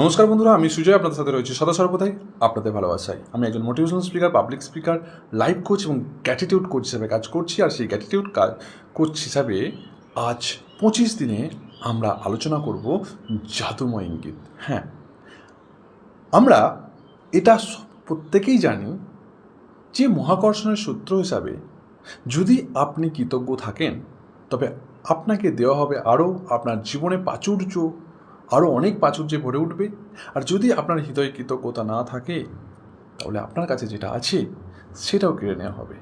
নমস্কার বন্ধুরা, আমি সুজয়, আপনাদের সাথে রয়েছি সদা সর্বদাই। আপনাদের ভালোবাসাই আমি একজন motivational speaker public speaker life coach এবং গ্র্যাটিটিউড কোচ হিসাবে কাজ করছি আর সেই গ্যাটিটিউড কাজ কোচ হিসাবে আজ পঁচিশ দিনে আমরা আলোচনা করব জাদুময় ইঙ্গিত। হ্যাঁ আমরা এটা প্রত্যেকেই জানি যে মহাকর্ষণের সূত্র হিসাবে যদি আপনি কৃতজ্ঞ থাকেন, তবে আপনাকে দেওয়া হবে আরও আপনার জীবনে প্রাচুর্য আরও অনেক প্রাচুর্যে ভরে উঠবে। আর যদি আপনার হৃদয়ে কৃতজ্ঞতা না থাকে, তাহলে আপনার কাছে যেটা আছে, সেটাও কেড়ে নেওয়া হবে।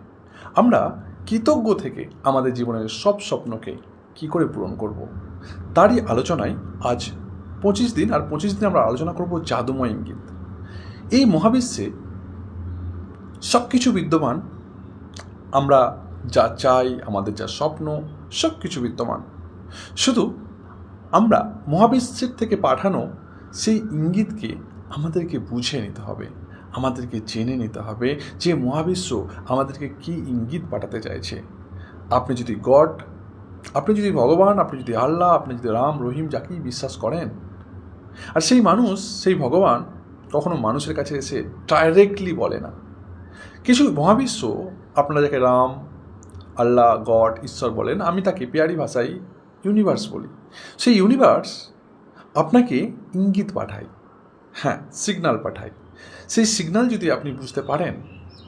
আমরা কৃতজ্ঞ থেকে আমাদের জীবনের সব স্বপ্নকে কি করে পূরণ করব? তারই আলোচনায় আজ পঁচিশ দিন, আর পঁচিশ দিন আমরা আলোচনা করব জাদুময় ইঙ্গিত। এই মহাবিশ্বে সব কিছু বিদ্যমান। আমরা যা চাই, আমাদের যা স্বপ্ন সব কিছু বিদ্যমান। শুধু আমরা মহাবিশ্বের থেকে পাঠানো সেই ইঙ্গিতকে আমাদেরকে বুঝে নিতে হবে, আমাদেরকে জেনে নিতে হবে যে মহাবিশ্ব আমাদেরকে কি ইঙ্গিত পাঠাতে চাইছে। আপনি যদি গড, আপনি যদি ভগবান, আপনি যদি আল্লাহ, আপনি যদি রাম, রহিম যাকেই বিশ্বাস করেন, আর সেই মানুষ, সেই ভগবান কখনো মানুষের কাছে এসে ডাইরেক্টলি বলে না। কিছু মহাবিশ্ব আপনারা যাকে রাম, আল্লাহ, গড, ঈশ্বর বলেন, আমি তাকে পেয়ারি ভাষায় ইউনিভার্স বলি। সেই ইউনিভার্স আপনাকে ইঙ্গিত পাঠায়। হ্যাঁ সিগনাল পাঠায়। সেই সিগনাল যদি আপনি বুঝতে পারেন,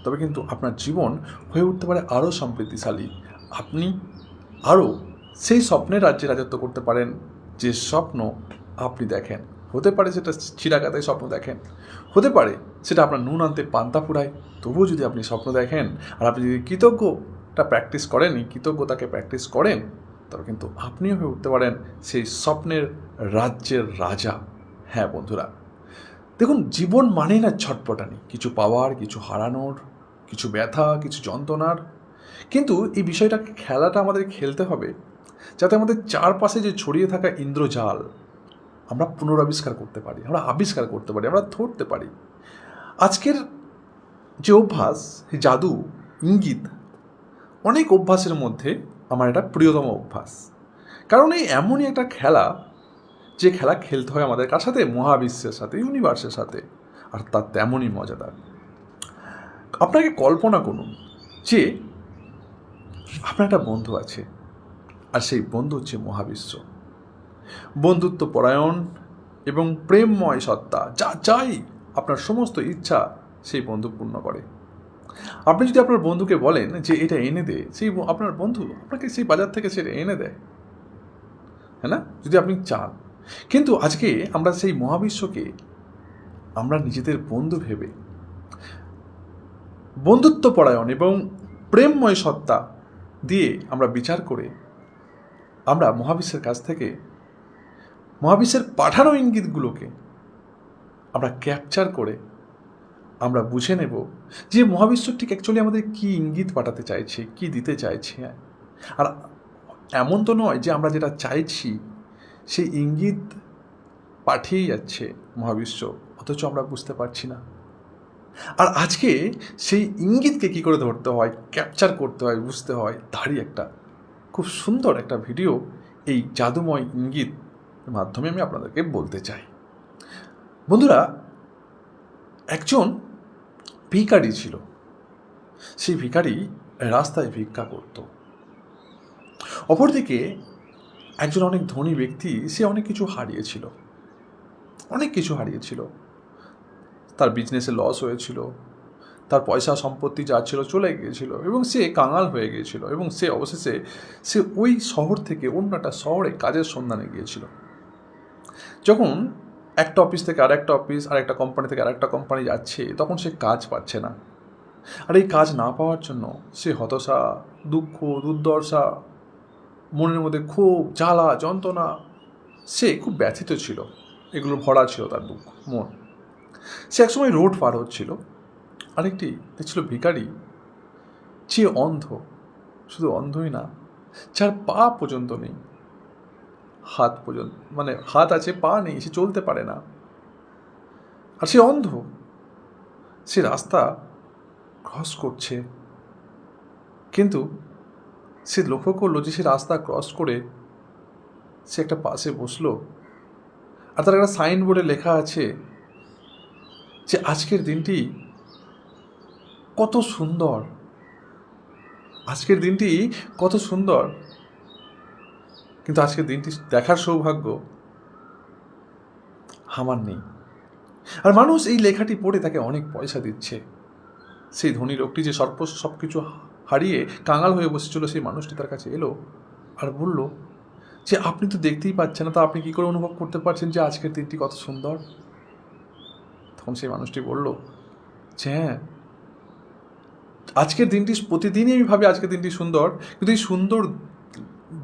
তবে কিন্তু আপনার জীবন হয়ে উঠতে পারে আরও সমৃদ্ধিশালী আপনি আরও সেই স্বপ্নের রাজ্যে রাজত্ব করতে পারেন, যে স্বপ্ন আপনি দেখেন। হতে পারে সেটা চিরাগাতায় স্বপ্ন দেখেন। হতে পারে সেটা আপনার নুন আনতে পান্তা ফুরায়। তবুও যদি আপনি স্বপ্ন দেখেন, আর আপনি যদি কৃতজ্ঞটা প্র্যাকটিস করেন কৃতজ্ঞতাকে প্র্যাকটিস করেন তবে কিন্তু আপনিও হয়ে উঠতে পারেন সেই স্বপ্নের রাজ্যের রাজা। হ্যাঁ বন্ধুরা, দেখুন, জীবন মানেই না ছটপটানি। কিছু পাওয়ার, কিছু হারানোর, কিছু ব্যথা, কিছু যন্ত্রণার। কিন্তু এই বিষয়টাকে খেলাটা আমাদের খেলতে হবে, যাতে আমাদের চারপাশে যে ছড়িয়ে থাকা ইন্দ্রজাল আমরা পুনরাবিষ্কার করতে পারি, আমরা আবিষ্কার করতে পারি, আমরা ধরতে পারি। আজকের যে অভ্যাস জাদু, ইঙ্গিত, অনেক অভ্যাসের মধ্যে আমার এটা প্রিয়তম অভ্যাস। কারণ এই এমনই একটা খেলা, যে খেলা খেলতে হয় আমাদের কার সাথে? মহাবিশ্বের সাথে, ইউনিভার্সের সাথে। আর তার তেমনই মজাদার। আপনাকে কল্পনা করুন যে, আপনার একটা বন্ধু আছে, আর সেই বন্ধু হচ্ছে মহাবিশ্ব। বন্ধুত্ব পরায়ণ এবং প্রেমময় সত্তা, যা চাই আপনার সমস্ত ইচ্ছা সেই বন্ধু পূর্ণ করে। আপনি যদি আপনার বন্ধুকে বলেন যে এটা এনে দে, সেই আপনার বন্ধু আপনাকে সেই বাজার থেকে সেটা এনে দেয়। হ্যাঁ না? যদি আপনি চান। কিন্তু আজকে আমরা সেই মহাবিশ্বকে আমরা নিজেদের বন্ধু ভেবে বন্ধুত্ব পরায়ণ এবং প্রেমময় সত্তা দিয়ে আমরা বিচার করে আমরা মহাবিশ্বের কাছ থেকে, মহাবিশ্বের পাঠানো ইঙ্গিতগুলোকে আমরা ক্যাপচার করে আমরা বুঝে নেব যে মহাবিশ্ব ঠিক অ্যাকচুয়ালি আমাদের কি ইঙ্গিত পাঠাতে চাইছে, কি দিতে চাইছে। আর এমন তো নয় যে আমরা যেটা চাইছি, সেই ইঙ্গিত পাঠিয়েই যাচ্ছে মহাবিশ্ব, অথচ আমরা বুঝতে পারছি না। আর আজকে সেই ইঙ্গিতকে কী করে ধরতে হয় ক্যাপচার করতে হয়, বুঝতে হয়, তারই একটা খুব সুন্দর একটা ভিডিও এই জাদুময় ইঙ্গিত মাধ্যমে আমি আপনাদেরকে বলতে চাই। বন্ধুরা, একজন ভিখারি ছিল। সেই ভিখারি রাস্তায় ভিক্ষা করত। অপরদিকে একজন অনেক ধনী ব্যক্তি, সে অনেক কিছু হারিয়েছিল। অনেক কিছু হারিয়েছিল। তার বিজনেসে লস হয়েছিল। তার পয়সা সম্পত্তি যা ছিল চলে গিয়েছিল এবং সে কাঙাল হয়ে গিয়েছিল এবং সে অবশেষে সে ওই শহর থেকে অন্য একটা শহরে কাজের সন্ধানে গিয়েছিল। যখন একটা অফিস থেকে আরেকটা অফিস আর একটা কোম্পানি থেকে আরেকটা কোম্পানি যাচ্ছে, তখন সে কাজ পাচ্ছে না। আর এই কাজ না পাওয়ার জন্য সে হতাশা, দুঃখ, দুর্দশা, মনের মধ্যে ক্ষোভ, জ্বালা, যন্ত্রণা, সে খুব ব্যথিত ছিল। এগুলো ভরা ছিল তার দুঃখ, মন। সে একসময় রোড পার হচ্ছিল। আরেকটি দেখছিল ভিখারি। যে অন্ধ, শুধু অন্ধই না, যার পা পর্যন্ত নেই। হাত পর্যন্ত মানে হাত আছে, পা নেই, সে চলতে পারে না। আর সে অন্ধ। সে রাস্তা ক্রস করছে। কিন্তু সে লক্ষ্য করল যে সে রাস্তা ক্রস করে সে একটা পাশে বসল। আর তার একটা সাইনবোর্ডে লেখা আছে যে আজকের দিনটি কত সুন্দর। আজকের দিনটি কত সুন্দর। কিন্তু আজকের দিনটি দেখার সৌভাগ্য আমার নেই। আর মানুষ এই লেখাটি পড়ে তাকে অনেক পয়সা দিচ্ছে। সেই ধনী লোকটি যে সর্বস্ব সব কিছু হারিয়ে কাঙাল হয়ে বসেছিল, সেই মানুষটি তার কাছে এলো আর বলল, যে আপনি তো দেখতেই পাচ্ছেন না, তা আপনি কী করে অনুভব করতে পারছেন যে আজকের দিনটি কত সুন্দর? তখন সেই মানুষটি বলল, যে হ্যাঁ আজকের দিনটি প্রতিদিনই আমি ভাবি আজকের দিনটি সুন্দর, কিন্তু এই সুন্দর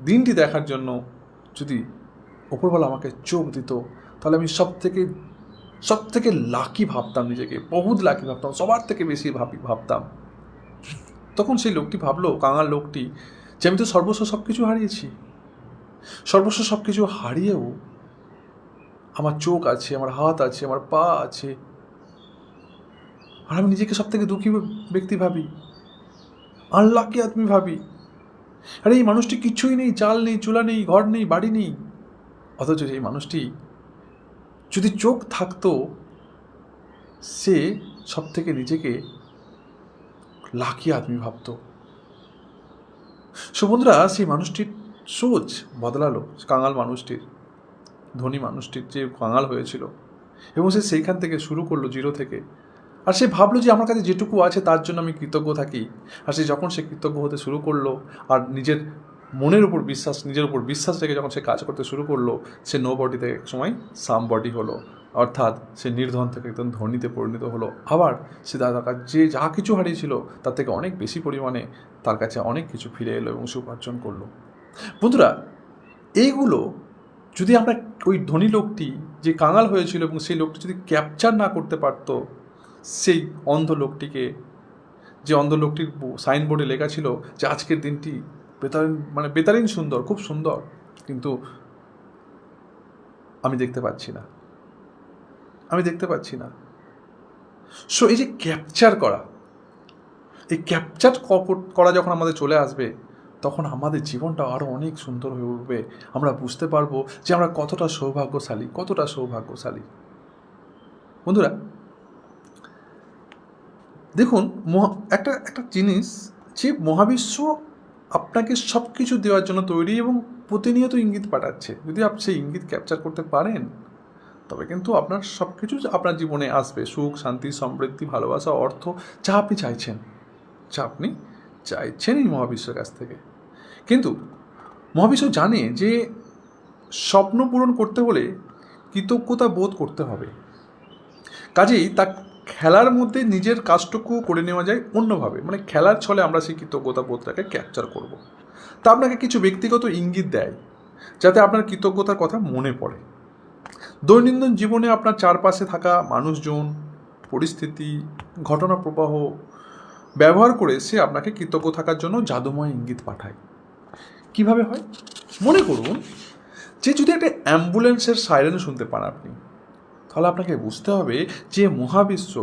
দিনটি দেখার জন্য যদি ওপরবেলা আমাকে চোখ দিত, তাহলে আমি সব থেকে সব থেকে লাকি ভাবতাম নিজেকে, বহুত লাকি ভাবতাম, সবার থেকে বেশি ভাবি, ভাবতাম। তখন সেই লোকটি ভাবলো, কাঙাল লোকটি, যে আমি তো সর্বস্ব সব কিছু হারিয়েছি। সর্বস্ব সব কিছু হারিয়েও আমার চোখ আছে, আমার হাত আছে, আমার পা আছে। আর আমি নিজেকে সব থেকে দুঃখী ব্যক্তি ভাবি আনলাকি আদমি ভাবি। আরে এই মানুষটি কিছুই নেই, চাল নেই, চুলা নেই, ঘর নেই, বাড়ি নেই। অথচ এই মানুষটি যদি চোখ থাকতো, সে সব থেকে নিজেকে লাকি আদমি ভাবতো। সো বন্ধুরা, সেই মানুষটির সোচ বদলালো কাঙাল মানুষটির, ধনী মানুষটির যে কাঙাল হয়েছিল। এবং সে সেইখান থেকে শুরু করল, জিরো থেকে। আর সে ভাবলো যে আমার কাছে যেটুকু আছে তার জন্য আমি কৃতজ্ঞ থাকি। আর সে যখন সে কৃতজ্ঞ হতে শুরু করল আর নিজের মনের উপর বিশ্বাস, নিজের উপর বিশ্বাস রেখে যখন সে কাজ করতে শুরু করল, সে নো বডিতে এক সময় সাম বডি হলো। অর্থাৎ সে নির্ধন থেকে একদম ধনীতে পরিণত হলো। আবার সে কাছে যে যা কিছু হারিয়েছিল, তার থেকে অনেক বেশি পরিমাণে তার কাছে অনেক কিছু ফিরে এলো এবং সে উপার্জন করল। বন্ধুরা, এইগুলো যদি আমরা ওই ধনী লোকটি যে কাঙাল হয়েছিল এবং সেই লোকটি যদি ক্যাপচার না করতে পারতো সেই অন্ধ লোকটিকে যে অন্ধ লোকটির সাইনবোর্ডে লেখা ছিল যে আজকের দিনটি বেতারিন মানে বেতারিন সুন্দর, খুব সুন্দর। কিন্তু আমি দেখতে পাচ্ছি না। আমি দেখতে পাচ্ছি না। সো এই যে ক্যাপচার করা, এই ক্যাপচার করা যখন আমাদের চলে আসবে, তখন আমাদের জীবনটা আরও অনেক সুন্দর হয়ে উঠবে। আমরা বুঝতে পারব যে আমরা কতটা সৌভাগ্যশালী কতটা সৌভাগ্যশালী। বন্ধুরা দেখুন একটা একটা জিনিস, যে মহাবিশ্ব আপনাকে সব কিছু দেওয়ার জন্য তৈরি এবং প্রতিনিয়ত ইঙ্গিত পাঠাচ্ছে। যদি আপনি সেই ইঙ্গিত ক্যাপচার করতে পারেন, তবে কিন্তু আপনার সব কিছু আপনার জীবনে আসবে। সুখ, শান্তি, সমৃদ্ধি, ভালোবাসা, অর্থ, যা আপনি চাইছেন। যা আপনি চাইছেন এই মহাবিশ্বের কাছ থেকে। কিন্তু মহাবিশ্ব জানে যে স্বপ্ন পূরণ করতে হলে কৃতজ্ঞতা বোধ করতে হবে। কাজেই তা খেলার মধ্যে নিজের কাজটুকু করে নেওয়া যায় অন্যভাবে। মানে খেলার ছলে আমরা সেই কৃতজ্ঞতা বোধটাকে ক্যাপচার করব। তা আপনাকে কিছু ব্যক্তিগত ইঙ্গিত দেয়, যাতে আপনার কৃতজ্ঞতার কথা মনে পড়ে। দৈনন্দিন জীবনে আপনার চারপাশে থাকা মানুষজন, পরিস্থিতি, ঘটনা প্রবাহ ব্যবহার করে সে আপনাকে কৃতজ্ঞ থাকার জন্য জাদুময় ইঙ্গিত পাঠায়। কীভাবে হয়? মনে করুন যে যদি একটা অ্যাম্বুলেন্সের সাইরেন শুনতে পান আপনি তাহলে আপনাকে বুঝতে হবে যে মহাবিশ্ব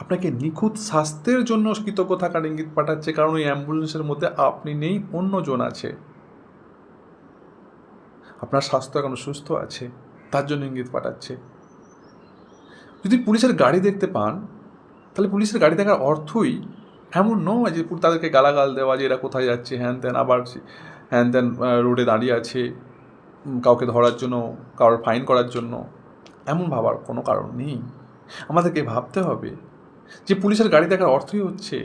আপনাকে নিখুঁত স্বাস্থ্যের জন্য কৃতজ্ঞ থাকার ইঙ্গিত পাঠাচ্ছে, কারণ ওই অ্যাম্বুলেন্সের মধ্যে আপনি নেই, অন্যজন আছে। আপনার স্বাস্থ্য এখন সুস্থ আছে, তার জন্য ইঙ্গিত পাঠাচ্ছে। যদি পুলিশের গাড়ি দেখতে পান, তাহলে পুলিশের গাড়ি দেখার অর্থই এমন নয় যে তাদেরকে গালাগাল দেওয়া যে এরা কোথায় যাচ্ছে, হ্যান ত্যান আবার হ্যান ত্যান রোডে দাঁড়িয়ে আছে কাউকে ধরার জন্য, কারোর ফাইন করার জন্য। এমন ভাবার কোনো কারণ নেই। আমাদেরকে ভাবতে হবে যে পুলিশের গাড়ি দেখার অর্থই হচ্ছে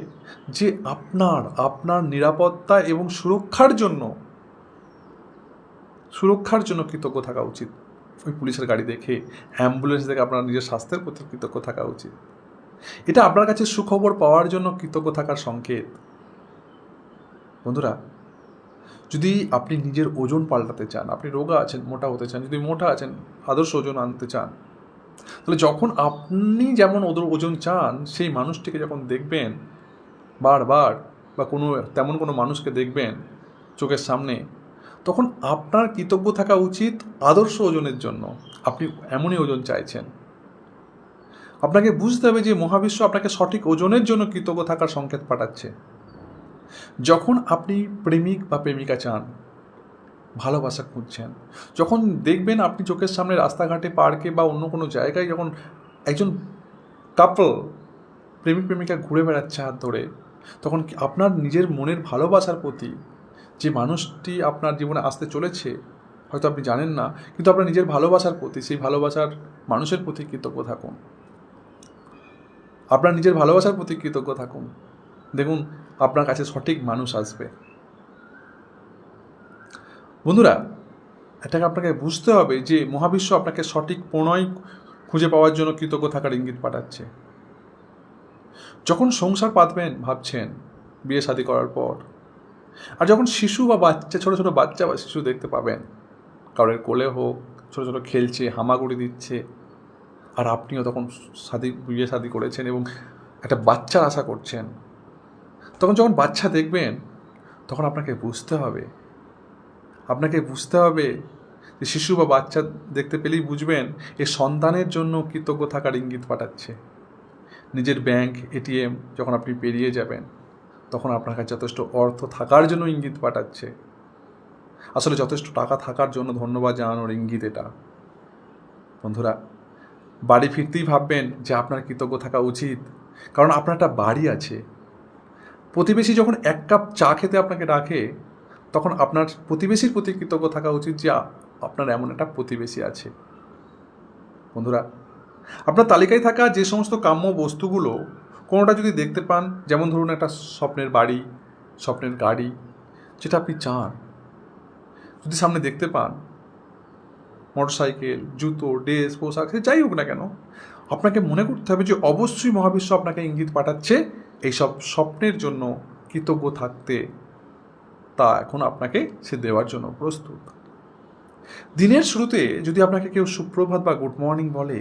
যে আপনার আপনার নিরাপত্তা এবং সুরক্ষার জন্য সুরক্ষার জন্য কৃতজ্ঞ থাকা উচিত। ওই পুলিশের গাড়ি দেখে, অ্যাম্বুলেন্স দেখে আপনার নিজের স্বাস্থ্যের প্রতি কৃতজ্ঞ থাকা উচিত। এটা আপনার কাছে সুখবর পাওয়ার জন্য কৃতজ্ঞ থাকার সংকেত। বন্ধুরা যদি আপনি নিজের ওজন পাল্টাতে চান, আপনি রোগা আছেন, মোটা হতে চান, যদি মোটা আছেন, আদর্শ ওজন আনতে চান, তাহলে যখন আপনি যেমন ওদের ওজন চান, সেই মানুষটিকে যখন দেখবেন, বারবার বা কোনো, তেমন কোনো মানুষকে দেখবেন চোখের সামনে, তখন আপনার কৃতজ্ঞ থাকা উচিত আদর্শ ওজনের জন্য। আপনি এমনই ওজন চাইছেন। আপনাকে বুঝতে হবে যে মহাবিশ্ব আপনাকে সঠিক ওজনের জন্য কৃতজ্ঞ থাকার সংকেত পাঠাচ্ছে। যখন আপনি প্রেমিক বা প্রেমিকা চান, ভালোবাসা খুঁজছেন, যখন দেখবেন আপনি চোখের সামনে রাস্তাঘাটে, পার্কে বা অন্য কোনো জায়গায় যখন একজন কাপল প্রেমিক, প্রেমিকা ঘুরে বেড়াচ্ছে হাত ধরে, তখন আপনার নিজের মনের ভালোবাসার প্রতি যে মানুষটি আপনার জীবনে আসতে চলেছে, হয়তো আপনি জানেন না, কিন্তু আপনার নিজের ভালোবাসার প্রতি, সেই ভালোবাসার মানুষের প্রতি কৃতজ্ঞ থাকুন। আপনার নিজের ভালোবাসার প্রতি কৃতজ্ঞ থাকুন। দেখুন আপনার কাছে সঠিক মানুষ আসবে। বন্ধুরা, এটাকে আপনাকে বুঝতে হবে যে মহাবিশ্ব আপনাকে সঠিক প্রণয় খুঁজে পাওয়ার জন্য কৃতজ্ঞ থাকার ইঙ্গিত পাঠাচ্ছে। যখন সংসার পাতবেন, ভাবছেন, বিয়ে শাদী করার পর, আর যখন শিশু বা বাচ্চা, ছোটো ছোটো বাচ্চা বা শিশু দেখতে পাবেন, কারোর কোলে হোক, ছোটো ছোটো খেলছে, হামাগুড়ি দিচ্ছে, আর আপনিও তখন শাদি, বিয়ে শাদি করেছেন এবং একটা বাচ্চার আশা করছেন তখন যখন বাচ্চা দেখবেন, তখন আপনাকে বুঝতে হবে। আপনাকে বুঝতে হবে যে শিশু বা বাচ্চা দেখতে পেলেই বুঝবেন, এ সন্তানের জন্য কৃতজ্ঞ থাকার ইঙ্গিত পাঠাচ্ছে। নিজের ব্যাংক এটিএম যখন আপনি পেরিয়ে যাবেন, তখন আপনার কাছে যথেষ্ট অর্থ থাকার জন্য ইঙ্গিত পাঠাচ্ছে। আসলে যথেষ্ট টাকা থাকার জন্য ধন্যবাদ জানানোর ইঙ্গিত এটা। বন্ধুরা, বাড়ি ফিরতেই ভাববেন যে আপনার কৃতজ্ঞ থাকা উচিত, কারণ আপনার একটা বাড়ি আছে। প্রতিবেশী যখন এক কাপ চা খেতে আপনাকে ডাকে, তখন আপনার প্রতিবেশীর প্রতি কৃতজ্ঞ থাকা উচিত যে আপনার এমন একটা প্রতিবেশী আছে। বন্ধুরা, আপনার তালিকায় থাকা যে সমস্ত কাম্য বস্তুগুলো কোনোটা যদি দেখতে পান, যেমন ধরুন একটা স্বপ্নের বাড়ি, স্বপ্নের গাড়ি, যেটা আপনি চান, যদি সামনে দেখতে পান, মোটরসাইকেল, জুতো, ড্রেস, পোশাক যাই হোক না কেন, আপনাকে মনে করতে হবে যে, অবশ্যই মহাবিশ্ব আপনাকে ইঙ্গিত পাঠাচ্ছে এইসব স্বপ্নের জন্য কৃতজ্ঞ থাকতে তা এখন আপনাকে সে দেওয়ার জন্য প্রস্তুত। দিনের শুরুতে যদি আপনাকে কেউ সুপ্রভাত বা গুড মর্নিং বলে,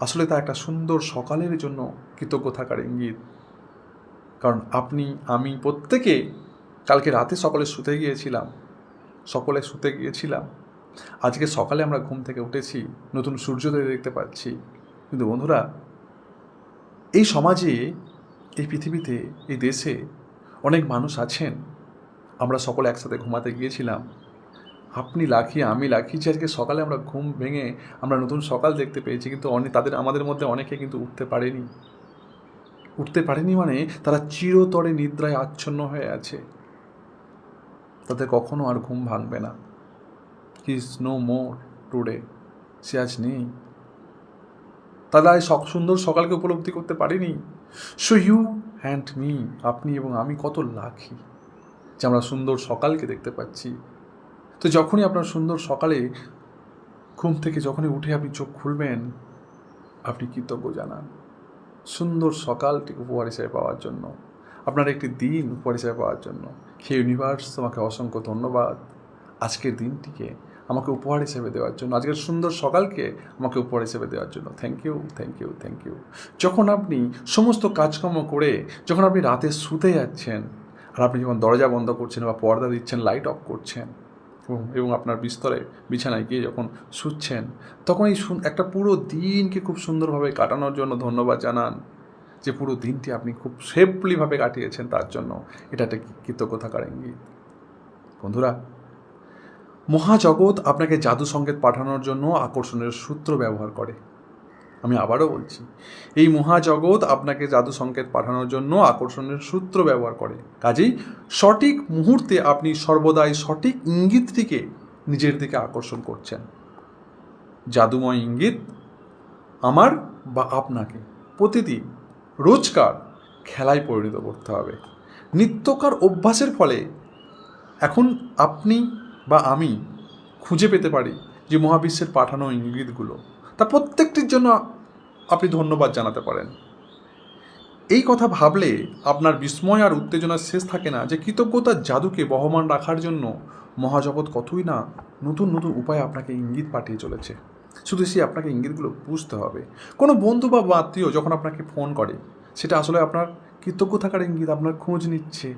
আসলে তা একটা সুন্দর সকালের জন্য কৃতজ্ঞ থাকার ইঙ্গিত। কারণ আপনি, আমি প্রত্যেকে কালকে রাতে সকলে শুতে গিয়েছিলাম, সকলে শুতে গিয়েছিলাম। আজকে সকালে আমরা ঘুম থেকে উঠেছি, নতুন সূর্যোদয় দেখতে পাচ্ছি। কিন্তু বন্ধুরা, এই সমাজে এই পৃথিবীতে, এই দেশে অনেক মানুষ আছেন। আমরা সকলে একসাথে ঘুমাতে গিয়েছিলাম। আপনি লাখি আমি লাখি যে আজকে সকালে আমরা ঘুম ভেঙে আমরা নতুন সকাল দেখতে পেয়েছি, কিন্তু অনেক তাদের, আমাদের মধ্যে অনেকে কিন্তু উঠতে পারেনি। উঠতে পারেনি মানে তারা চিরতরে নিদ্রায় আচ্ছন্ন হয়ে আছে। তাদের কখনো আর ঘুম ভাঙবে না। ইজ নো মোর টুডে সে আজ নেই। তারা সুন্দর সকালকে উপলব্ধি করতে পারেনি। সো ইউ অ্যান্ড মি আপনি এবং আমি কত লাখি যে আমরা সুন্দর সকালকে দেখতে পাচ্ছি। তো যখনই আপনার সুন্দর সকালে ঘুম থেকে যখনই উঠে আপনি চোখ খুলবেন, আপনি কৃতজ্ঞ জানান। সুন্দর সকালটি উপহার হিসেবে পাওয়ার জন্য। আপনার একটি দিন উপহার হিসেবে পাওয়ার জন্য। হে ইউনিভার্স তোমাকে অসংখ্য ধন্যবাদ। আজকের দিনটিকে আমাকে উপহার হিসেবে দেওয়ার জন্য। আজকের সুন্দর সকালকে আমাকে উপহার হিসেবে দেওয়ার জন্য। Thank you thank you thank you যখন আপনি সমস্ত কাজকর্ম করে, যখন আপনি রাতে শুতে যাচ্ছেন আর আপনি যখন দরজা বন্ধ করছেন বা পর্দা দিচ্ছেন লাইট অফ করছেন এবং আপনার বিস্তরে বিছানায় গিয়ে যখন শুচ্ছেন, তখন এই একটা পুরো দিনকে খুব সুন্দরভাবে কাটানোর জন্য ধন্যবাদ জানান যে পুরো দিনটি আপনি খুব সেফলিভাবে কাটিয়েছেন তার জন্য। এটা একটা কৃতজ্ঞ থাকার ইঙ্গিত? বন্ধুরা মহাজগৎ আপনাকে জাদু সংকেত পাঠানোর জন্য আকর্ষণের সূত্র ব্যবহার করে। আমি আবারও বলছি, এই মহাজগৎ আপনাকে জাদু সংকেত পাঠানোর জন্য আকর্ষণের সূত্র ব্যবহার করে। কাজেই সঠিক মুহূর্তে আপনি সর্বদাই সঠিক ইঙ্গিতটিকে নিজের দিকে আকর্ষণ করছেন। জাদুময় ইঙ্গিত, আমার বা আপনাকে প্রতিদিন রোজকার খেলায় পরিণত করতে হবে। নিত্যকার অভ্যাসের ফলে এখন আপনি বা আমি খুঁজে পেতে পারি যে মহাবিশ্বের পাঠানো ইঙ্গিতগুলো। তা প্রত্যেকটির জন্য আপনি ধন্যবাদ জানাতে পারেন। এই কথা ভাবলে আপনার বিস্ময় আর উত্তেজনার শেষ থাকে না যে কৃতজ্ঞতার জাদুকে বহমান রাখার জন্য মহাজগৎ কতই না নতুন নতুন উপায়ে আপনাকে ইঙ্গিত পাঠিয়ে চলেছে। শুধু সে আপনাকে ইঙ্গিতগুলো বুঝতে হবে। কোনো বন্ধু বা আত্মীয় যখন আপনাকে ফোন করে, সেটা আসলে আপনার কৃতজ্ঞ থাকার ইঙ্গিত, আপনার খোঁজ নিচ্ছে।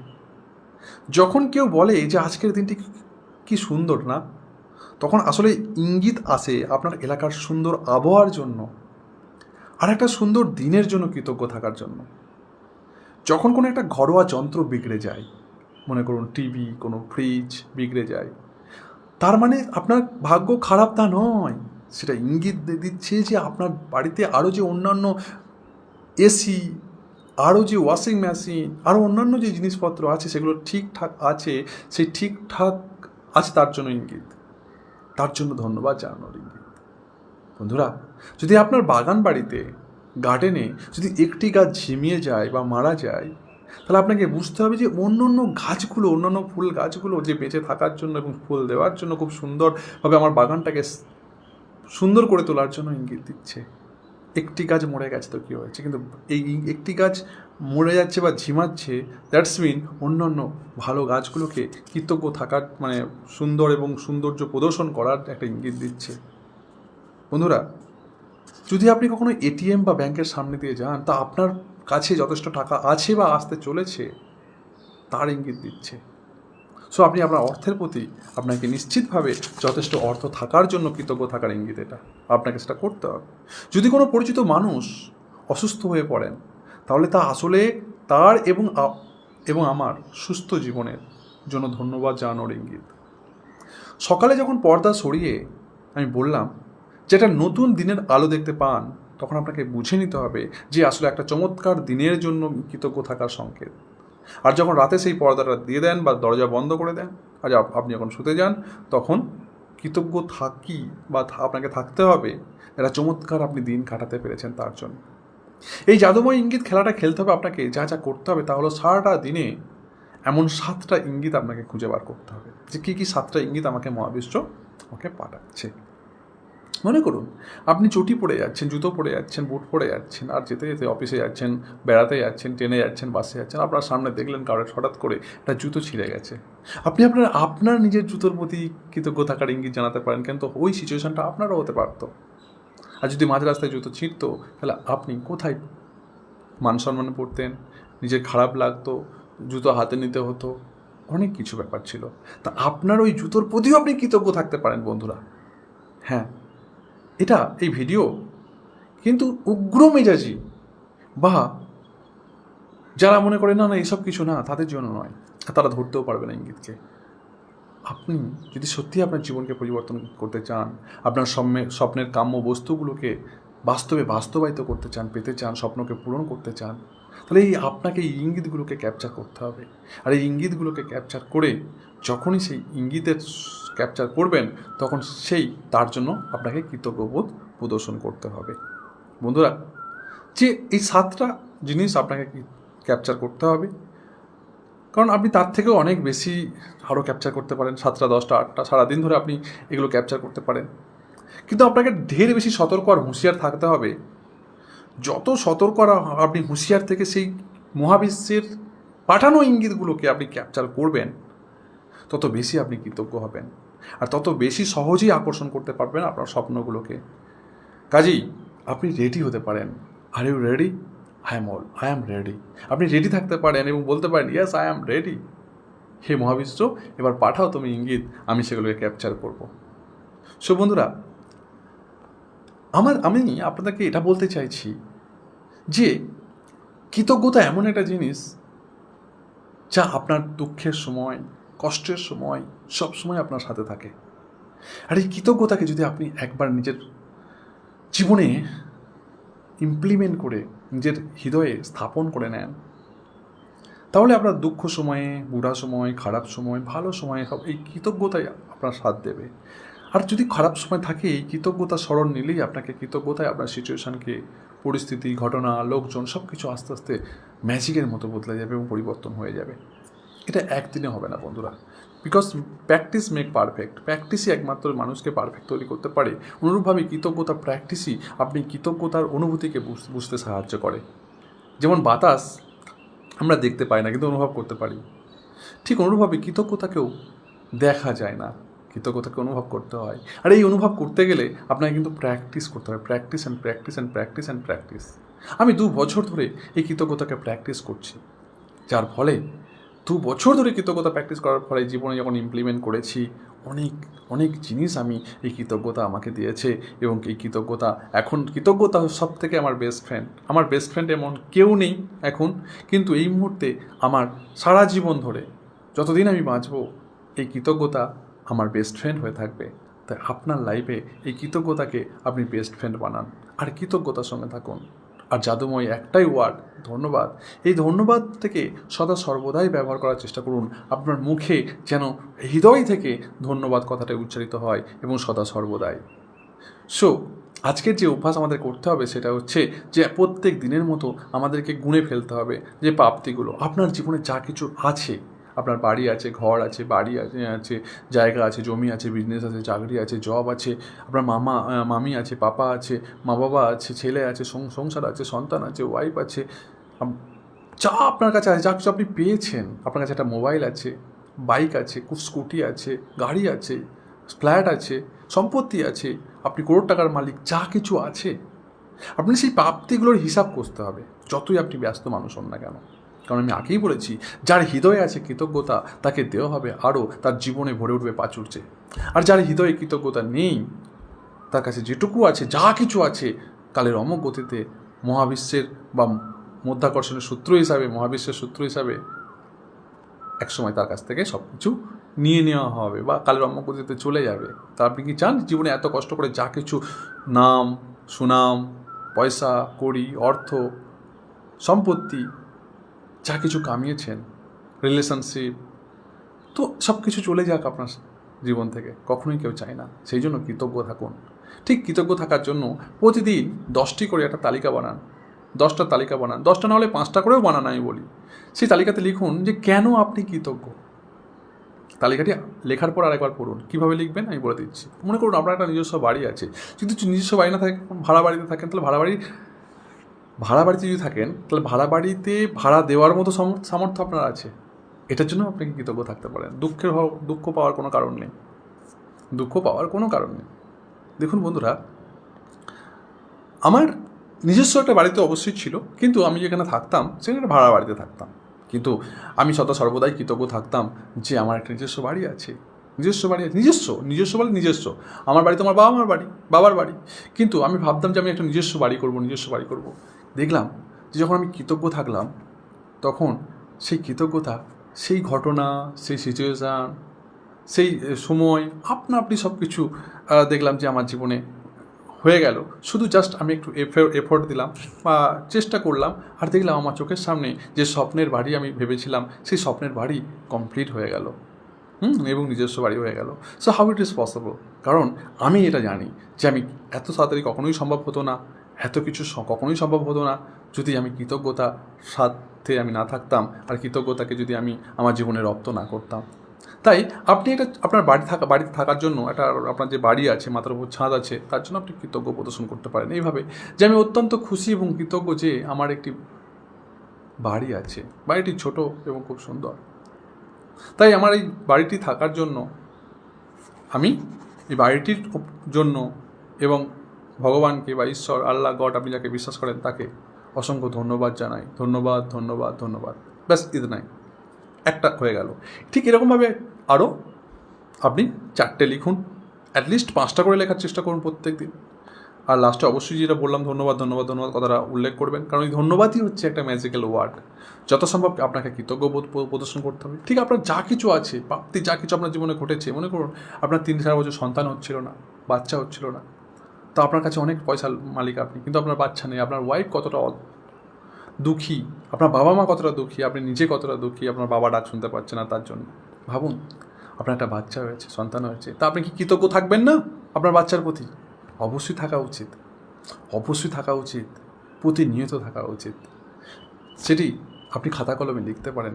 যখন কেউ বলে যে আজকের দিনটি কি- সুন্দর না? তখন আসলে ইঙ্গিত আসে আপনার এলাকার সুন্দর আবহাওয়ার জন্য। আর একটা সুন্দর দিনের জন্য কৃতজ্ঞ থাকার জন্য। যখন কোনো একটা ঘরোয়া যন্ত্র বিগড়ে যায়, মনে করুন টিভি, কোনো ফ্রিজ বিগড়ে যায়, তার মানে আপনার ভাগ্য খারাপ তা নয়। সেটা ইঙ্গিত দিচ্ছে যে আপনার বাড়িতে আরও যে অন্যান্য এসি, আরও যে ওয়াশিং মেশিন, আরও অন্যান্য যে জিনিসপত্র আছে, সেগুলো ঠিকঠাক আছে, সেই ঠিকঠাক আছে তার জন্য ইঙ্গিত। তার জন্য ধন্যবাদ জানানোর ইঙ্গিত। বন্ধুরা, যদি আপনার বাগান বাড়িতে গার্ডেনে যদি একটি গাছ ঝিমিয়ে যায় বা মারা যায়, তাহলে আপনাকে বুঝতে হবে যে অন্য অন্য গাছগুলো, অন্যান্য ফুল গাছগুলো যে বেঁচে থাকার জন্য এবং ফুল দেওয়ার জন্য খুব সুন্দরভাবে আমার বাগানটাকে সুন্দর করে তোলার জন্য ইঙ্গিত দিচ্ছে। একটি গাছ মরে গেছে তো কী হয়েছে? কিন্তু এই একটি গাছ মরে যাচ্ছে বা ঝিমাচ্ছে দ্যাটস মিন অন্যান্য ভালো গাছগুলোকে কৃতজ্ঞ থাকার মানে সুন্দর এবং সৌন্দর্য প্রদর্শন করার একটা ইঙ্গিত দিচ্ছে। বন্ধুরা, যদি আপনি কখনো এটিএম বা ব্যাংকের সামনে দিয়ে যান, তা আপনার কাছে যথেষ্ট টাকা আছে বা আসতে চলেছে, তার ইঙ্গিত দিচ্ছে। সো আপনি আপনার অর্থের প্রতি আপনাকে নিশ্চিতভাবে যথেষ্ট অর্থ থাকার জন্য কৃতজ্ঞ থাকার ইঙ্গিত এটা। আপনাকে সেটা করতে হবে। যদি কোনো পরিচিত মানুষ অসুস্থ হয়ে পড়েন, তাহলে তা আসলে তার এবং এবং আমার সুস্থ জীবনের জন্য ধন্যবাদ জানানোর ইঙ্গিত। সকালে যখন পর্দা সরিয়ে আমি বললাম যে একটা নতুন দিনের আলো দেখতে পান, তখন আপনাকে বুঝে নিতে হবে যে আসলে একটা চমৎকার দিনের জন্য কৃতজ্ঞ থাকার সংকেত। আর যখন রাতে সেই পর্দাটা দিয়ে দেন বা দরজা বন্ধ করে দেন আর আপনি যখন শুতে যান, তখন কৃতজ্ঞ থাকি বা আপনাকে থাকতে হবে একটা চমৎকার আপনি দিন কাটাতে পেরেছেন তার জন্য। এই জাদুময় ইঙ্গিত খেলাটা খেলতে হবে আপনাকে, যা যা করতে হবে তা হলো সারাটা দিনে এমন সাতটা ইঙ্গিত আপনাকে খুঁজে বার করতে হবে যে কী কী সাতটা ইঙ্গিত আমাকে মহাবিশ্ব আমাকে পাঠাচ্ছে। মনে করুন, আপনি চটি পরে যাচ্ছেন, জুতো পরে যাচ্ছেন, বুট পরে যাচ্ছেন, আর যেতে যেতে অফিসে যাচ্ছেন, বেড়াতে যাচ্ছেন, ট্রেনে যাচ্ছেন, বাসে যাচ্ছেন, আপনার সামনে দেখলেন কারোর হঠাৎ করে একটা জুতো ছিঁড়ে গেছে। আপনি আপনার আপনার নিজের জুতোর প্রতি কৃতজ্ঞ থাকার ইঙ্গিত জানাতে পারেন কিন্তু ওই সিচুয়েশনটা আপনারও হতে পারতো। আর যদি মাঝ রাস্তায় জুতো ছিঁড়তো, তাহলে আপনি কোথায় মান সম্মানে পড়তেন? নিজের খারাপ লাগতো, জুতো হাতে নিতে হতো, অনেক কিছু ব্যাপার ছিল। তা আপনার ওই জুতোর প্রতিও আপনি কৃতজ্ঞ থাকতে পারেন, বন্ধুরা। হ্যাঁ এটা এই ভিডিও? কিন্তু উগ্র মেজাজি। বা যারা মনে করে, না না, এসব কিছু না, তাদের জন্য নয়। তারা ধরতেও পারবে না ইঙ্গিতকে। আপনি যদি সত্যি আপনার জীবনকে পরিবর্তন করতে চান, আপনার স্বপ্নে স্বপ্নের কাম্য বস্তুগুলোকে বাস্তবে বাস্তবায়িত করতে চান, পেতে চান, স্বপ্নকে পূরণ করতে চান, তাহলে এই আপনাকে এই ইঙ্গিতগুলোকে ক্যাপচার করতে হবে। আর এই ইঙ্গিতগুলোকে ক্যাপচার করে যখনই সেই ইঙ্গিতের ক্যাপচার করবেন, তখন সেই তার জন্য আপনাকে কৃতজ্ঞবোধ প্রদর্শন করতে হবে। বন্ধুরা, যে এই সাতটা জিনিস আপনাকে ক্যাপচার করতে হবে, কারণ আপনি তার থেকেও অনেক বেশি আরও ক্যাপচার করতে পারেন, সাতটা, দশটা, আটটা, সারাদিন ধরে আপনি এগুলো ক্যাপচার করতে পারেন। কিন্তু আপনাকে ঢের বেশি সতর্ক আর হুঁশিয়ার থাকতে হবে। যত সতর্ক আর আপনি হুঁশিয়ার থেকে সেই মহাবিশ্বের পাঠানো ইঙ্গিতগুলোকে আপনি ক্যাপচার করবেন, তত বেশি আপনি কৃতজ্ঞ হবেন। আর তত বেশি সহজেই আকর্ষণ করতে পারবেন আপনার স্বপ্নগুলোকে। কাজেই আপনি রেডি হতে পারেন। Are you ready I am all I am ready আপনি রেডি থাকতে পারেন এবং বলতে পারেন ইয়াস আই এম রেডি হে মহাবিশ্ব, এবার পাঠাও তুমি ইঙ্গিত, আমি সেগুলোকে ক্যাপচার করব। সো বন্ধুরা, আমার, আমি আপনাদেরকে এটা বলতে চাইছি যে কৃতজ্ঞতা এমন একটা জিনিস যা আপনার দুঃখের সময় কষ্টের সময়, সব সময় আপনার সাথে থাকে। আর এই কৃতজ্ঞতাকে যদি আপনি একবার নিজের জীবনে ইমপ্লিমেন্ট করে, নিজের হৃদয়ে স্থাপন করে নেন, তাহলে আপনার দুঃখ সময়ে, বুড়া সময়, খারাপ সময়, ভালো সময়ে সব এই কৃতজ্ঞতাই আপনার সাথ দেবে। আর যদি খারাপ সময় থাকে, এই কৃতজ্ঞতা স্মরণ নিলেই আপনাকে কৃতজ্ঞতায় আপনার সিচুয়েশনকে পরিস্থিতি, ঘটনা, লোকজন সব কিছু আস্তে আস্তে ম্যাজিকের মতো বদলে যাবে এবং পরিবর্তন হয়ে যাবে। এটা একদিনে হবে না, বন্ধুরা। বিকজ প্র্যাকটিস মেক পারফেক্ট প্র্যাকটিসই একমাত্র মানুষকে পারফেক্ট তৈরি করতে পারে। অনুরূপভাবে কৃতজ্ঞতা প্র্যাকটিসই আপনি কৃতজ্ঞতার অনুভূতিকে বুঝ- বুঝতে সাহায্য করে। যেমন বাতাস, আমরা দেখতে পাই না, কিন্তু অনুভব করতে পারি। ঠিক অনুরূপভাবে কৃতজ্ঞতাকেও দেখা যায় না। কৃতজ্ঞতাকে অনুভব করতে হয়। আর এই অনুভব করতে গেলে আপনাকে কিন্তু প্র্যাকটিস করতে হয় practice and practice and practice and practice আমি দু বছর ধরে এই কৃতজ্ঞতাকে প্র্যাকটিস করছি। যার ফলে দু বছর ধরে কৃতজ্ঞতা প্র্যাকটিস করার ফলে জীবনে যখন ইমপ্লিমেন্ট করেছি, অনেক অনেক জিনিস আমি এই কৃতজ্ঞতা আমাকে দিয়েছে এবং এই কৃতজ্ঞতা এখন কৃতজ্ঞতা সব থেকে আমার বেস্ট ফ্রেন্ড আমার বেস্ট ফ্রেন্ড এমন কেউ নেই এখন, কিন্তু এই মুহূর্তে আমার সারা জীবন ধরে যতদিন আমি বাঁচব, এই কৃতজ্ঞতা আমার বেস্ট ফ্রেন্ড হয়ে থাকবে। তাই আপনার লাইফে এই কৃতজ্ঞতাকে আপনি বেস্ট ফ্রেন্ড বানান। আর কৃতজ্ঞতার সঙ্গে থাকুন। আর জাদুময় একটাই ওয়ার্ড, ধন্যবাদ। এই ধন্যবাদ থেকে সদা সর্বদাই ব্যবহার করার চেষ্টা করুন। আপনার মুখে যেন হৃদয় থেকে ধন্যবাদ কথাটা উচ্চারিত হয় এবং সদা সর্বদাই। সো আজকের যে অভ্যাস আমাদের করতে হবে সেটা হচ্ছে যে প্রত্যেক দিনের মতো আমাদেরকে গুণে ফেলতে হবে যে প্রাপ্তিগুলো আপনার জীবনে যা কিছু আছে আপনার বাড়ি আছে, ঘর আছে, বাড়ি আছে আছে, জায়গা আছে, জমি আছে বিজনেস আছে, চাকরি আছে জব আছে, আপনার মামা মামি আছে, পাপা আছে মা বাবা আছে, ছেলে আছে সংসার আছে, সন্তান আছে ওয়াইফ আছে যা আপনার কাছে আছে, যা কিছু আপনি পেয়েছেন, আপনার কাছে একটা মোবাইল আছে বাইক আছে, খুব স্কুটি আছে, গাড়ি আছে ফ্ল্যাট আছে, সম্পত্তি আছে, আপনি করোড় টাকার মালিক, যা কিছু আছে, আপনি সেই প্রাপ্তিগুলোর হিসাব করতে হবে, যতই আপনি ব্যস্ত মানুষ হন না কেন। কারণ আমি আগেই বলেছি, যার হৃদয়ে আছে কৃতজ্ঞতা, তাকে দেওয়া হবে আরও, তার জীবনে ভরে উঠবে পাচুরছে আর যার হৃদয়ে কৃতজ্ঞতা নেই, তার কাছে যেটুকু আছে, যা কিছু আছে কালের অমক গতিতে মহাবিশ্বের বা মধ্যাকর্ষণের সূত্র হিসাবে, মহাবিশ্বের সূত্র হিসাবে একসময় তার কাছ থেকে সব কিছু নিয়ে নেওয়া হবে বা কালের অমক গতিতে চলে যাবে। তা আপনি কি চান? জীবনে এত কষ্ট করে যা কিছু নাম, সুনাম, পয়সা, কড়ি, অর্থ, সম্পত্তি যা কিছু কামিয়েছেন রিলেশনশিপ তো সব কিছু চলে যাক আপনার জীবন থেকে। কখনোই কেউ চায় না। সেই জন্য কৃতজ্ঞ থাকুন। ঠিক কৃতজ্ঞ থাকার জন্য প্রতিদিন দশটি করে একটা তালিকা বানান। দশটা তালিকা বানান। দশটা না হলে পাঁচটা করেও বানান আমি বলি। সেই তালিকাতে লিখুন যে, কেন আপনি কৃতজ্ঞ? তালিকাটি লেখার পর আরেকবার পড়ুন। কীভাবে লিখবেন আমি বলে দিচ্ছি। মনে করুন আপনার একটা নিজস্ব বাড়ি আছে। যদি নিজস্ব বাড়ি না থাকে, ভাড়া বাড়িতে থাকেন, তাহলে ভাড়া বাড়ি ভাড়া বাড়িতে যদি থাকেন, তাহলে ভাড়া বাড়িতে ভাড়া দেওয়ার মতো সামর্থ্য আপনার আছে? এটার জন্য আপনি কৃতজ্ঞ থাকতে পারেন। দুঃখের দুঃখ পাওয়ার কোনো কারণ নেই। দুঃখ পাওয়ার কোনো কারণ নেই। দেখুন বন্ধুরা, আমার নিজস্ব একটা বাড়িতে অবশ্যই ছিল, কিন্তু আমি যেখানে থাকতাম, সেখানে ভাড়া বাড়িতে থাকতাম। কিন্তু আমি সদা সর্বদাই কৃতজ্ঞ থাকতাম যে আমার একটা নিজস্ব বাড়ি আছে। নিজস্ব বাড়ি আছে, নিজস্ব নিজস্ব বলে নিজস্ব। আমার বাড়ি তো আমার বাবা মার বাড়ি, বাবার বাড়ি। কিন্তু আমি ভাবতাম যে আমি একটা নিজস্ব বাড়ি করব, নিজস্ব বাড়ি করব। দেখলাম যে যখন আমি কৃতজ্ঞ থাকলাম, তখন সেই কৃতজ্ঞতা, সেই ঘটনা, সেই সিচুয়েশান সেই সময়, আপনা আপনি সব কিছু দেখলাম যে আমার জীবনে হয়ে গেল। শুধু জাস্ট আমি একটু এফোর্ট দিলাম বা চেষ্টা করলাম আর দেখলাম আমার চোখের সামনে যে স্বপ্নের বাড়ি আমি ভেবেছিলাম, সেই স্বপ্নের বাড়ি কমপ্লিট হয়ে গেল। হুম, এবং নিজস্ব বাড়ি হয়ে গেল। So how it is possible কারণ আমি এটা জানি যে আমি এত তাড়াতাড়ি কখনোই সম্ভব হতো না। এত কিছু কখনোই সম্ভব হতো না। যদি আমি কৃতজ্ঞতা সাথে আমি না থাকতাম আর কৃতজ্ঞতাকে যদি আমি আমার জীবনে রপ্ত না করতাম। তাই আপনি এটা আপনার বাড়ি থাকা, বাড়িতে থাকার জন্য একটা আপনার যে বাড়ি আছে মাথার উপর ছাদ আছে, তার জন্য আপনি কৃতজ্ঞ প্রদর্শন করতে পারেন। এইভাবে যে আমি অত্যন্ত খুশি এবং কৃতজ্ঞ যে আমার একটি বাড়ি আছে। বাড়িটি ছোট এবং খুব সুন্দর। তাই আমার এই বাড়িটি থাকার জন্য আমি এই বাড়িটির জন্য এবং ভগবানকে বা ঈশ্বর, আল্লাহ, গড, আপনি যাকে বিশ্বাস করেন তাকে অসংখ্য ধন্যবাদ জানাই। ধন্যবাদ ধন্যবাদ ধন্যবাদ। ব্যাস, ঈদ নাই। একটা হয়ে গেল। ঠিক এরকমভাবে আরও আপনি চারটে লিখুন। অ্যাটলিস্ট পাঁচটা করে লেখার চেষ্টা করুন প্রত্যেক দিন। আর লাস্টে অবশ্যই যেটা বললাম, ধন্যবাদ ধন্যবাদ ধন্যবাদ কথাটা উল্লেখ করবেন। কারণ এই ধন্যবাদই হচ্ছে একটা ম্যাজিক্যাল ওয়ার্ড যত সম্ভব আপনাকে কৃতজ্ঞ বোধ প্রদর্শন করতে হবে। ঠিক আপনার যা কিছু আছে, প্রাপ্তি যা কিছু আপনার জীবনে ঘটেছে, মনে করুন আপনার তিন চার বছর সন্তান হচ্ছিল না, বাচ্চা হচ্ছিল না। তো আপনার কাছে অনেক পয়সার মালিক আপনি, কিন্তু আপনার বাচ্চা নেই, আপনার ওয়াইফ কতটা দুঃখী, আপনার বাবা মা কতটা দুঃখী, আপনি নিজে কতটা দুঃখী, আপনার বাবা ডাক শুনতে পাচ্ছে না তার জন্য। ভাবুন, আপনার একটা বাচ্চা হয়েছে, সন্তান হয়েছে, তা আপনি কি কৃতজ্ঞ থাকবেন না আপনার বাচ্চার প্রতি? অবশ্যই থাকা উচিত, অবশ্যই থাকা উচিত, প্রতিনিয়ত থাকা উচিত। সেটি আপনি খাতা কলমে লিখতে পারেন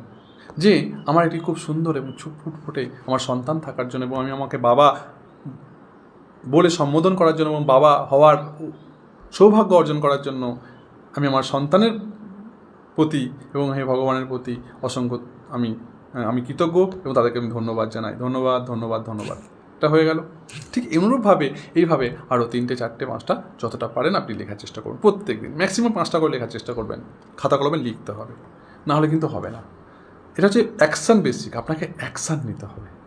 যে, আমার এটি খুব সুন্দর এবং চুপ ফুটফুটে আমার সন্তান থাকার জন্য এবং আমি আমাকে বাবা বলে সম্বোধন করার জন্য এবং বাবা হওয়ার সৌভাগ্য অর্জন করার জন্য আমি আমার সন্তানের প্রতি এবং হে ভগবানের প্রতি অসংখ্য আমি আমি কৃতজ্ঞ এবং তাদেরকে আমি ধন্যবাদ জানাই। ধন্যবাদ ধন্যবাদ ধন্যবাদ। এটা হয়ে গেল। ঠিক অনুরূপভাবে এইভাবে আরও তিনটে, চারটে, পাঁচটা, যতটা পারেন আপনি লেখার চেষ্টা করুন। প্রত্যেক দিন, ম্যাক্সিমাম পাঁচটা করে লেখার চেষ্টা করবেন। খাতা কলমে লিখতে হবে। না হলে কিন্তু হবে না। এটা হচ্ছে অ্যাকশান বেসিক। আপনাকে অ্যাকশান নিতে হবে।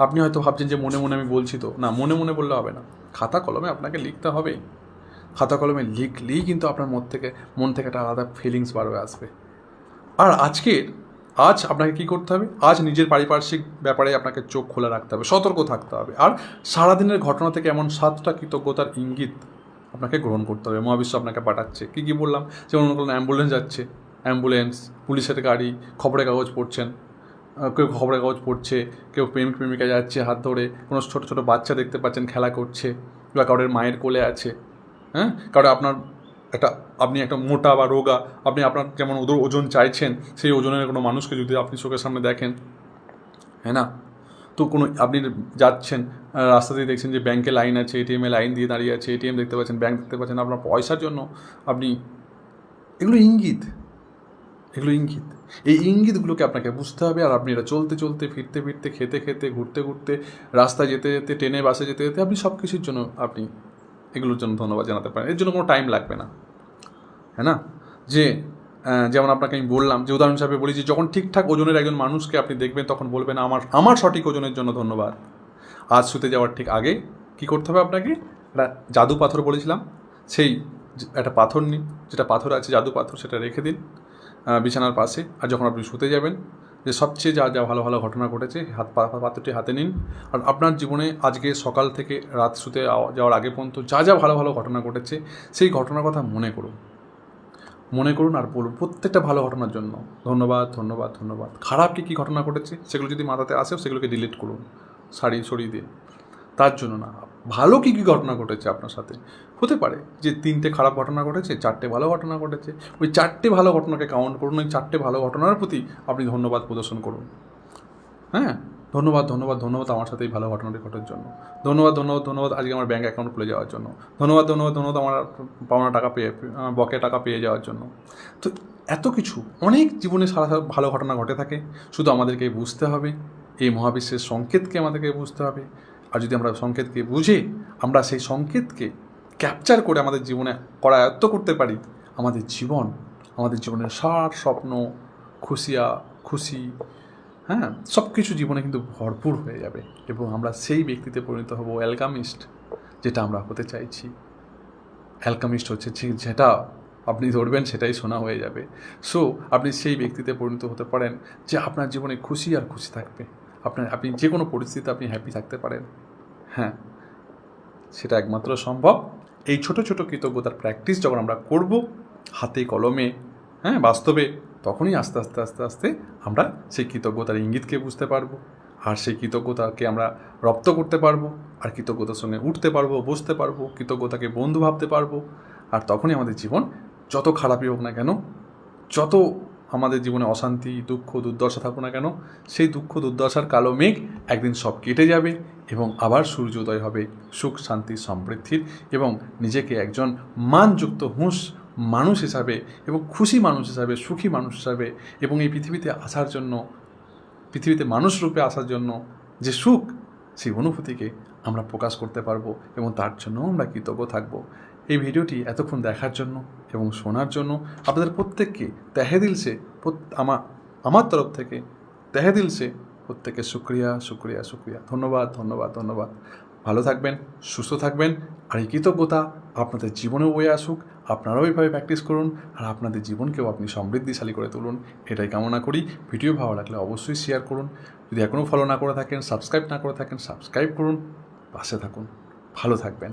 আপনি হয়তো ভাবছেন যে মনে মনে আমি বলছি তো। না, মনে মনে বললে হবে না। খাতা কলমে আপনাকে লিখতে হবে। খাতা কলমে লিখলেই কিন্তু আপনার মন থেকে মন থেকে একটা আলাদা ফিলিংস হয়ে আসবে। আর আজকের, আজ আপনাকে কি করতে হবে? আজ নিজের পারিপার্শ্বিক ব্যাপারে আপনাকে চোখ খোলা রাখতে হবে, সতর্ক থাকতে হবে। আর সারাদিনের ঘটনা থেকে এমন সাতটা কৃতজ্ঞতার ইঙ্গিত আপনাকে গ্রহণ করতে হবে। মহাবিশ্ব আপনাকে পাঠাচ্ছে। কী কী বললাম? যেমন কোনো অ্যাম্বুলেন্স যাচ্ছে। অ্যাম্বুলেন্স পুলিশের গাড়ি, খবরের কাগজ পড়ছেন। কেউ খবরের কাগজ পড়ছে, কেউ প্রেমিক প্রেমিকা যাচ্ছে হাত ধরে, কোনো ছোটো ছোটো বাচ্চা দেখতে পাচ্ছেন, খেলা করছে, বা কারোর মায়ের কোলে আছে হ্যাঁ? কারও আপনার একটা, আপনি একটা মোটা বা রোগা, আপনি আপনার যেমন ওদের ওজন চাইছেন, সেই ওজনের কোনো মানুষকে যদি আপনি চোখের সামনে দেখেন হ্যাঁ না? তো কোনো, আপনি যাচ্ছেন রাস্তা দিয়ে দেখছেন যে ব্যাংকে লাইন আছে এটিএমে লাইন দিয়ে দাঁড়িয়ে আছে এটিএম দেখতে পাচ্ছেন ব্যাংক দেখতে পাচ্ছেন, আপনার পয়সার জন্য আপনি, এগুলো ইঙ্গিত এগুলো ইঙ্গিত। এই ইঙ্গিতগুলোকে আপনাকে বুঝতে হবে আর আপনি এটা চলতে চলতে, ফিরতে ফিরতে, খেতে খেতে, ঘুরতে ঘুরতে, রাস্তায় যেতে যেতে, ট্রেনে, বাসে যেতে যেতে আপনি সব কিছুর জন্য আপনি এগুলোর জন্য ধন্যবাদ জানাতে পারেন। এর জন্য কোনো টাইম লাগবে না। হ্যাঁ না? যে যেমন আপনাকে আমি বললাম, যে উদাহরণ হিসাবে বলি যে যখন ঠিকঠাক ওজনের একজন মানুষকে আপনি দেখবেন, তখন বলবেন, আমার আমার সঠিক ওজনের জন্য ধন্যবাদ। আজ শুতে যাওয়ার ঠিক আগে কি করতে হবে আপনাকে? একটা জাদু পাথর বলেছিলাম। সেই একটা পাথর নিন, যেটা পাথর আছে, জাদু পাথর সেটা রেখে দিন। বিছানার পাশে। আর যখন আপনি শুতে যাবেন, যে সবচেয়ে যা যা ভালো ভালো ঘটনা ঘটেছে, হাত পা- পাথরটি হাতে নিন। আর আপনার জীবনে আজকে, সকাল থেকে রাত শুতে যাওয়ার আগে পর্যন্ত যা যা ভালো ভালো ঘটনা ঘটেছে, সেই ঘটনার কথা মনে করুন। মনে করুন আর বলুন, প্রত্যেকটা ভালো ঘটনার জন্য। ধন্যবাদ ধন্যবাদ ধন্যবাদ। খারাপ কী কী ঘটনা ঘটেছে, সেগুলো যদি মাথাতে আসে, সেগুলোকে ডিলিট করুন। সারিয়ে সরিয়ে দিয়ে তার জন্য না ভালো কী কী ঘটনা ঘটেছে আপনার সাথে? হতে পারে যে তিনটে খারাপ ঘটনা ঘটেছে, চারটে ভালো ঘটনা ঘটেছে। ওই চারটে ভালো ঘটনাকে কাউন্ট করুন, ওই চারটে ভালো ঘটনার প্রতি আপনি ধন্যবাদ প্রদর্শন করুন। হ্যাঁ? ধন্যবাদ ধন্যবাদ ধন্যবাদ আমার সাথে এই ভালো ঘটনাটি ঘটার জন্য। ধন্যবাদ ধন্যবাদ ধন্যবাদ আজকে আমার ব্যাঙ্ক অ্যাকাউন্ট খুলে যাওয়ার জন্য। ধন্যবাদ ধন্যবাদ ধন্যবাদ আমার পাওনা টাকা পেয়ে বকে টাকা পেয়ে যাওয়ার জন্য। তো এত কিছু, অনেক জীবনে সারা ভালো ঘটনা ঘটে থাকে। শুধু আমাদেরকে বুঝতে হবে। এই মহাবিশ্বের সংকেতকে আমাদেরকে বুঝতে হবে। আর যদি আমরা সংকেতকে বুঝে, আমরা সেই সংকেতকে ক্যাপচার করে আমাদের জীবনে করায়ত্ত করতে পারি। আমাদের জীবন, আমাদের জীবনের সার, স্বপ্ন, খুশিয়া, খুশি হ্যাঁ সব কিছু জীবনে কিন্তু ভরপুর হয়ে যাবে এবং আমরা সেই ব্যক্তিতে পরিণত হব অ্যালকামিস্ট যেটা আমরা হতে চাইছি। অ্যালকামিস্ট হচ্ছে যেটা আপনি ধরবেন, সেটাই শোনা হয়ে যাবে। সো আপনি সেই ব্যক্তিতে পরিণত হতে পারেন যে আপনার জীবনে খুশি আর খুশি থাকবে। আপনার, আপনি যে কোনো পরিস্থিতিতে আপনি হ্যাপি থাকতে পারেন। হ্যাঁ সেটা একমাত্র সম্ভব। এই ছোট ছোট কৃতজ্ঞতার প্র্যাকটিস যখন আমরা করব, হাতে কলমে হ্যাঁ বাস্তবে, তখনই আস্তে আস্তে আস্তে আস্তে আমরা সেই কৃতজ্ঞতার ইঙ্গিতকে বুঝতে পারব। আর সেই কৃতজ্ঞতাকে আমরা রপ্ত করতে পারব, আর কৃতজ্ঞতার সঙ্গে উঠতে পারব, বসতে পারব, কৃতজ্ঞতাকে বন্ধু ভাবতে পারব। আর তখনই আমাদের জীবন যত খারাপই হোক না কেন, যত আমাদের জীবনে অশান্তি, দুঃখ, দুর্দশা থাকুক না কেন, সেই দুঃখ, দুর্দশার কালো মেঘ একদিন সব কেটে যাবে এবং আবার সূর্যোদয় হবে। সুখ, শান্তি সমৃদ্ধির এবং নিজেকে একজন মানযুক্ত, হুঁশ মানুষ হিসাবে এবং খুশি মানুষ হিসাবে, সুখী মানুষ হিসাবে এবং এই পৃথিবীতে আসার জন্য, পৃথিবীতে মানুষ রূপে আসার জন্য যে সুখ, সেই অনুভূতিকে আমরা প্রকাশ করতে পারব এবং তার জন্য আমরা কৃতজ্ঞ থাকব। এই ভিডিওটি এতক্ষণ দেখার জন্য এবং শোনার জন্য আপনাদের প্রত্যেককে তেহেদিলসে আমার আমার তরফ থেকে তেহেদিলসে প্রত্যেকে শুক্রিয়া শুক্রিয়া শুক্রিয়া। ধন্যবাদ ধন্যবাদ ধন্যবাদ। ভালো থাকবেন, সুস্থ থাকবেন, আর এই কৃতজ্ঞতা আপনাদের জীবনেও বয়ে আসুক, আপনারাও এইভাবে প্র্যাকটিস করুন, আর আপনাদের জীবনকেও আপনি সমৃদ্ধিশালী করে তুলুন। এটাই কামনা করি। ভিডিও ভালো লাগলে অবশ্যই শেয়ার করুন। যদি এখনও ফলো না করে থাকেন সাবস্ক্রাইব না করে থাকেন সাবস্ক্রাইব করুন, পাশে থাকুন। ভালো থাকবেন।